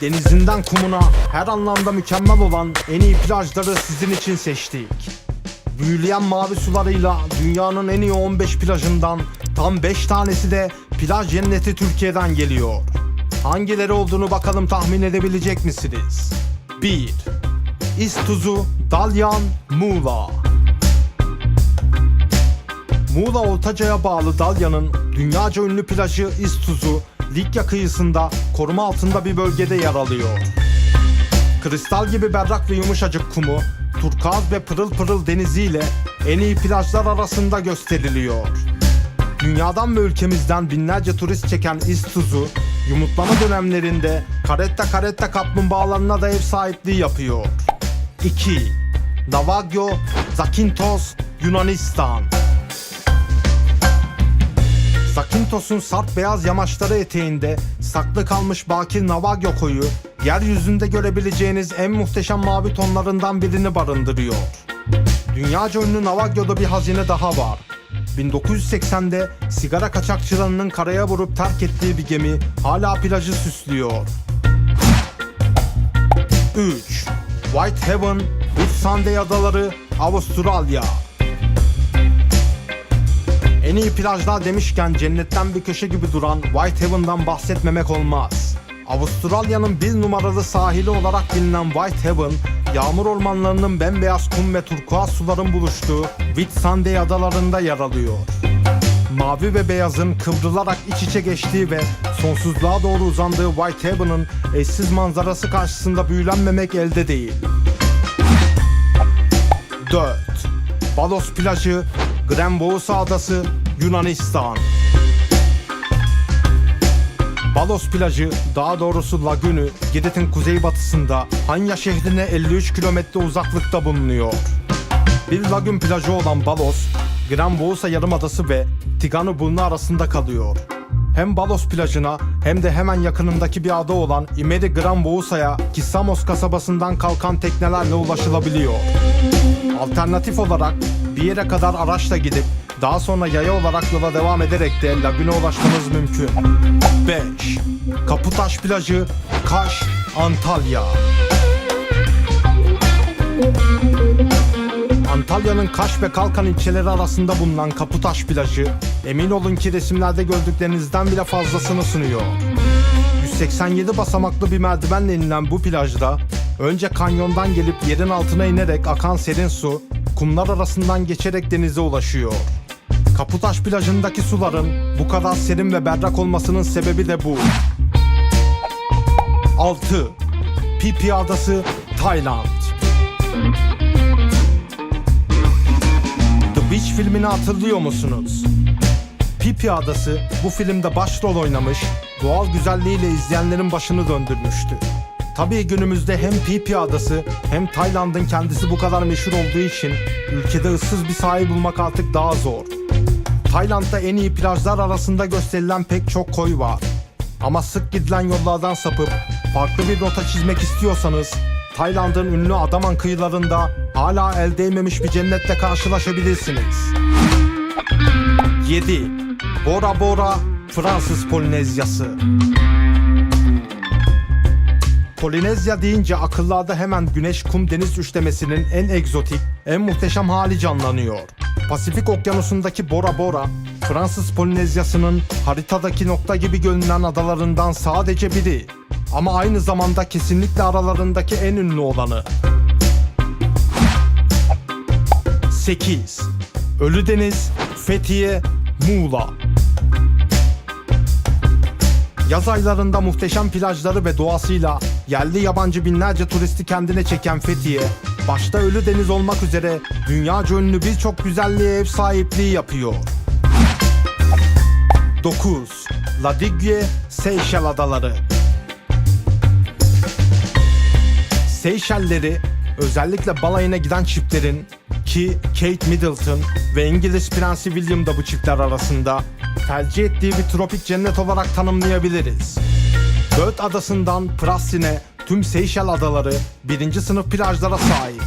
Denizinden kumuna her anlamda mükemmel olan en iyi plajları sizin için seçtik. Büyüleyen mavi sularıyla dünyanın en iyi 15 plajından tam 5 tanesi de plaj cenneti Türkiye'den geliyor. Hangileri olduğunu bakalım tahmin edebilecek misiniz? 1. İztuzu, Dalyan, Muğla. Muğla Ortaca'ya bağlı Dalyan'ın dünyaca ünlü plajı İztuzu, Likya kıyısında koruma altında bir bölgede yer alıyor. Kristal gibi berrak ve yumuşacık kumu, turkuaz ve pırıl pırıl deniziyle en iyi plajlar arasında gösteriliyor. Dünyadan ve ülkemizden binlerce turist çeken İztuzu, yumurtlama dönemlerinde karetta karetta kaplumbağalarına da ev sahipliği yapıyor. 2. Navagyo, Zakynthos, Yunanistan. Zakintos'un sarp beyaz yamaçları eteğinde saklı kalmış bakir Navagyo koyu, yeryüzünde görebileceğiniz en muhteşem mavi tonlarından birini barındırıyor. Dünyaca ünlü Navagyo'da bir hazine daha var. 1980'de sigara kaçakçılarının karaya vurup terk ettiği bir gemi hala plajı süslüyor. 3. Whitehaven, Whitsunday Adaları, Avustralya. En iyi plajlar demişken cennetten bir köşe gibi duran Whitehaven'dan bahsetmemek olmaz. Avustralya'nın bir numaralı sahili olarak bilinen Whitehaven, yağmur ormanlarının bembeyaz kum ve turkuaz suların buluştuğu Whitsunday adalarında yer alıyor. Mavi ve beyazın kıvrılarak iç içe geçtiği ve sonsuzluğa doğru uzandığı Whitehaven'ın eşsiz manzarası karşısında büyülenmemek elde değil. 4. Balos plajı, Grenboğusa adası, Yunanistan. Balos plajı, daha doğrusu lagünü, Girit'in kuzeybatısında Hanya şehrine 53 kilometre uzaklıkta bulunuyor. Bir lagün plajı olan Balos, Grenboğusa Yarımadası ve Tigano Burnu arasında kalıyor. Hem Balos plajına hem de hemen yakınındaki bir ada olan İmeri Granboğusa'ya Kissamos kasabasından kalkan teknelerle ulaşılabiliyor. Alternatif olarak bir yere kadar araçla gidip daha sonra yaya olarak yola devam ederek de lagüne ulaşmanız mümkün. 5. Kaputaş plajı, Kaş, Antalya. Antalya'nın Kaş ve Kalkan ilçeleri arasında bulunan Kaputaş plajı, emin olun ki resimlerde gördüklerinizden bile fazlasını sunuyor. 187 basamaklı bir merdivenle inilen bu plajda önce kanyondan gelip yerin altına inerek akan serin su kumlar arasından geçerek denize ulaşıyor. Kaputaş plajındaki suların bu kadar serin ve berrak olmasının sebebi de bu. 6. Pipi Adası, Tayland. The Beach filmini hatırlıyor musunuz? Pipi Adası bu filmde başrol oynamış, doğal güzelliğiyle izleyenlerin başını döndürmüştü. Tabii günümüzde hem Pipi Adası hem Tayland'ın kendisi bu kadar meşhur olduğu için ülkede ıssız bir sahil bulmak artık daha zor. Tayland'da en iyi plajlar arasında gösterilen pek çok koy var. Ama sık gidilen yollardan sapıp farklı bir rota çizmek istiyorsanız Tayland'ın ünlü Adaman kıyılarında hala el değmemiş bir cennetle karşılaşabilirsiniz. 7. Bora Bora Fransız Polinezyası Polinezya deyince akıllarda hemen güneş kum deniz üçlemesinin en egzotik, en muhteşem hali canlanıyor. Pasifik okyanusundaki Bora Bora, Fransız Polinezyası'nın haritadaki nokta gibi görünen adalarından sadece biri. Ama aynı zamanda kesinlikle aralarındaki en ünlü olanı. 8. Ölüdeniz, Fethiye, Muğla. Yaz aylarında muhteşem plajları ve doğasıyla yerli yabancı binlerce turisti kendine çeken Fethiye, başta Ölüdeniz olmak üzere dünyaca ünlü birçok güzelliğe ev sahipliği yapıyor. 9. Ladigye, Seyşel Adaları Seyşelleri özellikle balayına giden çiftlerin ki Kate Middleton ve İngiliz Prensi William da bu çiftler arasında tercih ettiği bir tropik cennet olarak tanımlayabiliriz. Bird adasından Prasin'e tüm Seyşel adaları birinci sınıf plajlara sahip.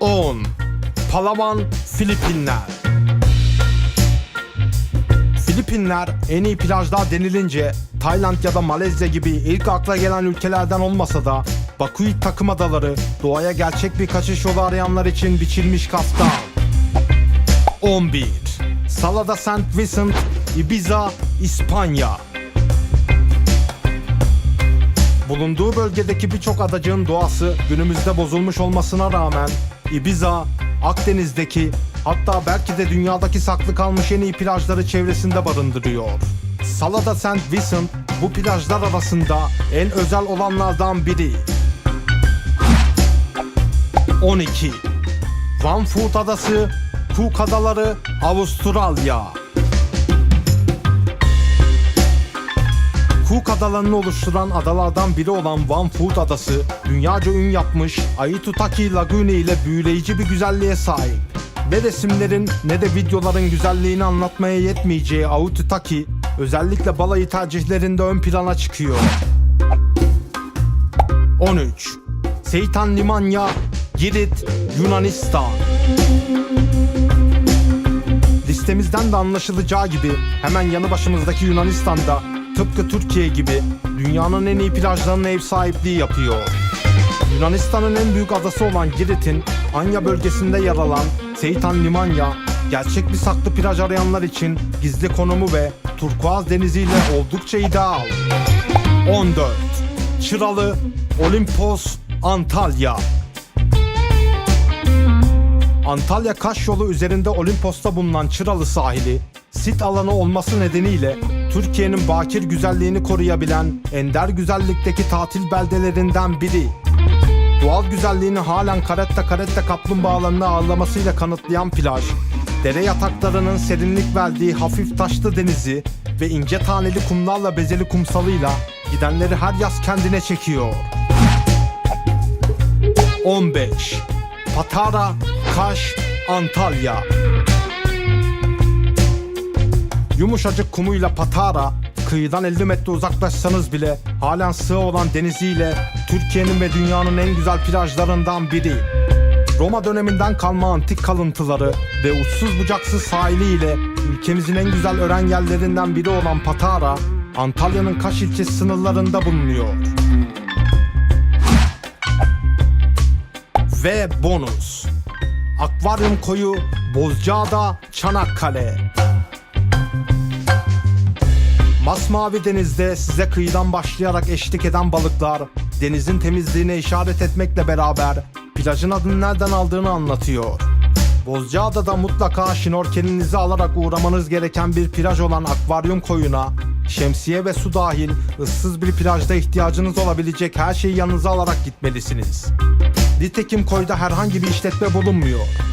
10. Palawan, Filipinler Filipinler en iyi plajlar denilince Tayland ya da Malezya gibi ilk akla gelen ülkelerden olmasa da Bakuit takım adaları doğaya gerçek bir kaçış yolu arayanlar için biçilmiş kaftan. 11. Salada St. Vincent, Ibiza, İspanya. Bulunduğu bölgedeki birçok adacığın doğası günümüzde bozulmuş olmasına rağmen Ibiza, Akdeniz'deki hatta belki de dünyadaki saklı kalmış en iyi plajları çevresinde barındırıyor. Salada St. Vincent bu plajlar arasında en özel olanlardan biri. 12. Van Foot Adası, Cook Adaları, Avustralya. Cook adalarını oluşturan adalardan biri olan Van Foot Adası, dünyaca ün yapmış Aitutaki Lagune ile büyüleyici bir güzelliğe sahip. Ne resimlerin ne de videoların güzelliğini anlatmaya yetmeyeceği Aitutaki, özellikle balayı tercihlerinde ön plana çıkıyor. 13. Seytan Limanya, Girit, Yunanistan. Listemizden de anlaşılacağı gibi hemen yanı başımızdaki Yunanistan'da tıpkı Türkiye gibi dünyanın en iyi plajlarına ev sahipliği yapıyor. Yunanistan'ın en büyük adası olan Girit'in Anya bölgesinde yer alan Seytan Limanya, gerçek bir saklı plaj arayanlar için gizli konumu ve turkuaz deniziyle oldukça ideal. 14. Çıralı, Olimpos, Antalya. Antalya Kaş yolu üzerinde Olimpos'ta bulunan Çıralı sahili, sit alanı olması nedeniyle Türkiye'nin bakir güzelliğini koruyabilen ender güzellikteki tatil beldelerinden biri. Doğal güzelliğini halen karetta karetta kaplumbağalarını ağırlamasıyla kanıtlayan plaj, dere yataklarının serinlik verdiği hafif taşlı denizi ve ince taneli kumlarla bezeli kumsalıyla gidenleri her yaz kendine çekiyor. 15. Patara, Kaş, Antalya. Yumuşacık kumuyla Patara, kıyıdan 50 metre uzaklaşsanız bile halen sığ olan deniziyle Türkiye'nin ve dünyanın en güzel plajlarından biri. Roma döneminden kalma antik kalıntıları ve uçsuz bucaksız sahiliyle ülkemizin en güzel öğren yerlerinden biri olan Patara, Antalya'nın Kaş ilçesi sınırlarında bulunuyor. Ve bonus. Akvaryum koyu Bozcaada, Çanakkale. Masmavi denizde size kıyıdan başlayarak eşlik eden balıklar denizin temizliğine işaret etmekle beraber plajın adını nereden aldığını anlatıyor. Bozcaada'da mutlaka şnorkelinizi alarak uğramanız gereken bir plaj olan akvaryum koyuna, şemsiye ve su dahil ıssız bir plajda ihtiyacınız olabilecek her şeyi yanınıza alarak gitmelisiniz. Nitekim koyda herhangi bir işletme bulunmuyor.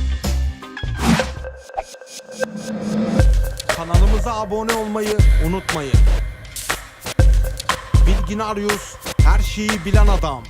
Kanalımıza abone olmayı unutmayın. Bilginarius her şeyi bilen adam.